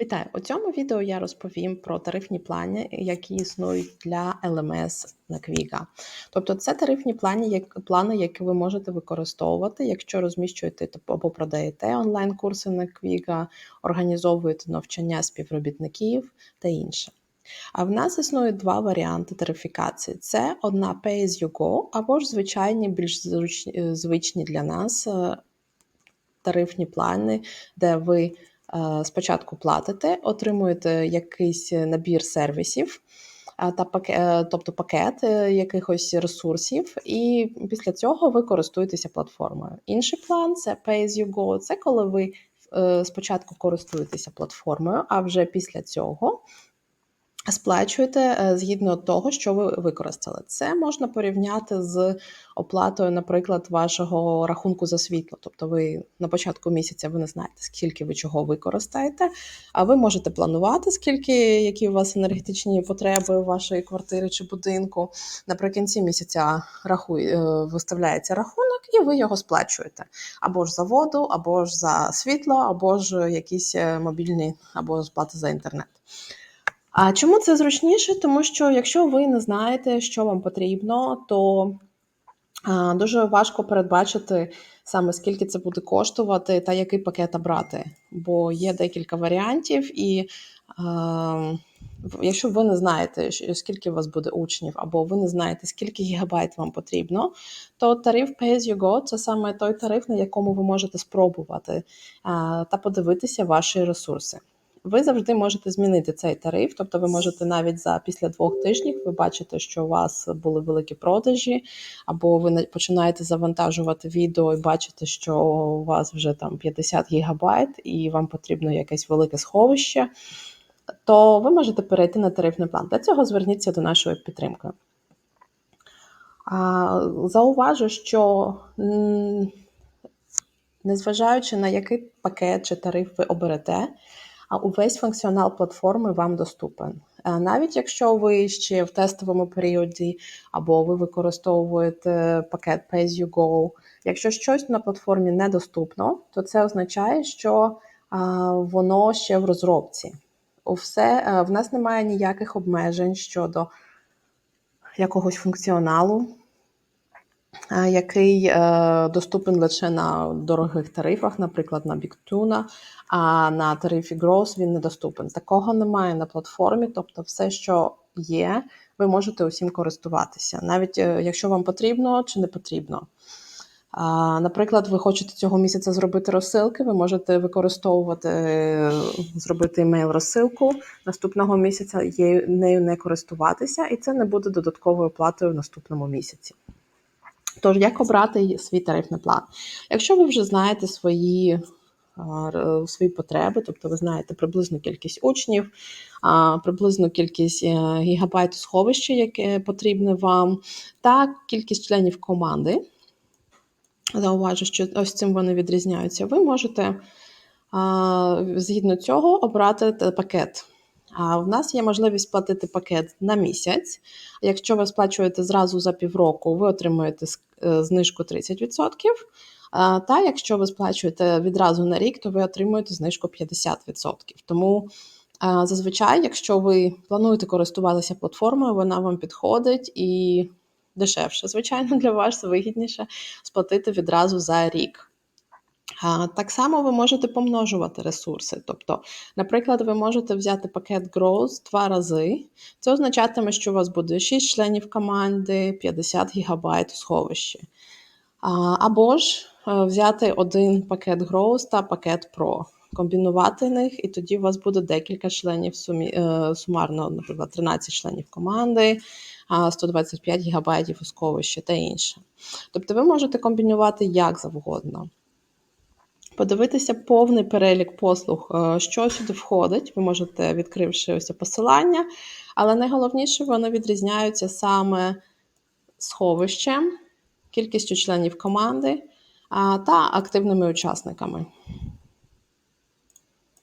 Вітаю! У цьому відео я розповім про тарифні плани, які існують для LMS на Quiga. Тобто, це тарифні плани, як, плани, які ви можете використовувати, якщо розміщуєте або продаєте онлайн-курси на Quiga, організовуєте навчання співробітників та інше. А в нас існують два варіанти тарифікації: це одна Pay as you go, або ж звичайні, більш зручні, звичні для нас е, тарифні плани, де ви Е, спочатку платите, отримуєте якийсь набір сервісів, та пакет, е, тобто пакет е, якихось ресурсів, і після цього ви користуєтеся платформою. Інший план це Pay as you go, це коли ви спочатку користуєтеся платформою, а вже після цього Сплачуєте е, згідно того, що ви використали. Це можна порівняти з оплатою, наприклад, вашого рахунку за світло. Тобто, ви на початку місяця ви не знаєте, скільки ви чого використаєте, а ви можете планувати, скільки які у вас енергетичні потреби вашої квартири чи будинку. Наприкінці місяця рахує, е, виставляється рахунок, і ви його сплачуєте або ж за воду, або ж за світло, або ж якісь е, мобільні, або сплати за інтернет. А чому це зручніше? Тому що якщо ви не знаєте, що вам потрібно, то дуже важко передбачити саме скільки це буде коштувати та який пакет обрати. Бо є декілька варіантів, і якщо ви не знаєте, скільки у вас буде учнів, або ви не знаєте, скільки гігабайт вам потрібно, то тариф Pay as you go – це саме той тариф, на якому ви можете спробувати та подивитися ваші ресурси ви завжди можете змінити цей тариф. Тобто, ви можете навіть за після двох тижнів ви бачите, що у вас були великі продажі, або ви починаєте завантажувати відео і бачите, що у вас вже там 50 гігабайт, і вам потрібно якесь велике сховище. То ви можете перейти на тарифний план. Для цього зверніться до нашої підтримки. Зауважу, що незважаючи на який пакет чи тариф ви оберете, а увесь функціонал платформи вам доступен. Е, навіть якщо ви ще в тестовому періоді або ви використовуєте пакет Pay as you go, якщо щось на платформі недоступно, то це означає, що воно ще в розробці. Все, е, В нас немає ніяких обмежень щодо якогось функціоналу який е, доступен лише на дорогих тарифах, наприклад, на Bigtuna, а на тарифі Gross він недоступен. Такого немає на платформі, тобто все, що є, ви можете усім користуватися, навіть е, якщо вам потрібно чи не потрібно. Наприклад, ви хочете цього місяця зробити розсилки, ви можете використовувати, е, зробити емейл-розсилку наступного місяця, нею не користуватися, і це не буде додатковою платою в наступному місяці. Тож, як обрати свій тарифний план? Якщо ви вже знаєте свої свої потреби, тобто ви знаєте приблизну кількість учнів, приблизну кількість е, гігабайт сховища, яке потрібне вам, та кількість членів команди. Зауважу, що ось цим вони відрізняються. Ви можете згідно цього обрати пакет. А в нас є можливість платити пакет на місяць. Якщо ви сплачуєте зразу за півроку, ви отримуєте е, знижку 30%. Та якщо ви сплачуєте відразу на рік, то ви отримуєте знижку 50%. Тому зазвичай, якщо ви плануєте користуватися платформою, вона вам підходить і дешевше, звичайно, для вас вигідніше сплатити відразу за рік. Так само ви можете помножувати ресурси. Тобто, наприклад, ви можете взяти пакет Growth два рази. Це означатиме, що у вас буде 6 членів команди, 50 ГБ у сховищі. Або ж е, взяти один пакет Growth та пакет Pro, комбінувати них, і тоді у вас буде декілька членів. Е, сумарно, наприклад, 13 членів команди, 125 ГБ у сховищі та інше. Тобто ви можете комбінувати як завгодно подивитися повний перелік послуг, е, що сюди входить. Ви можете, відкривши ось посилання, але найголовніше вони відрізняються саме сховищем, кількістю членів команди та активними учасниками.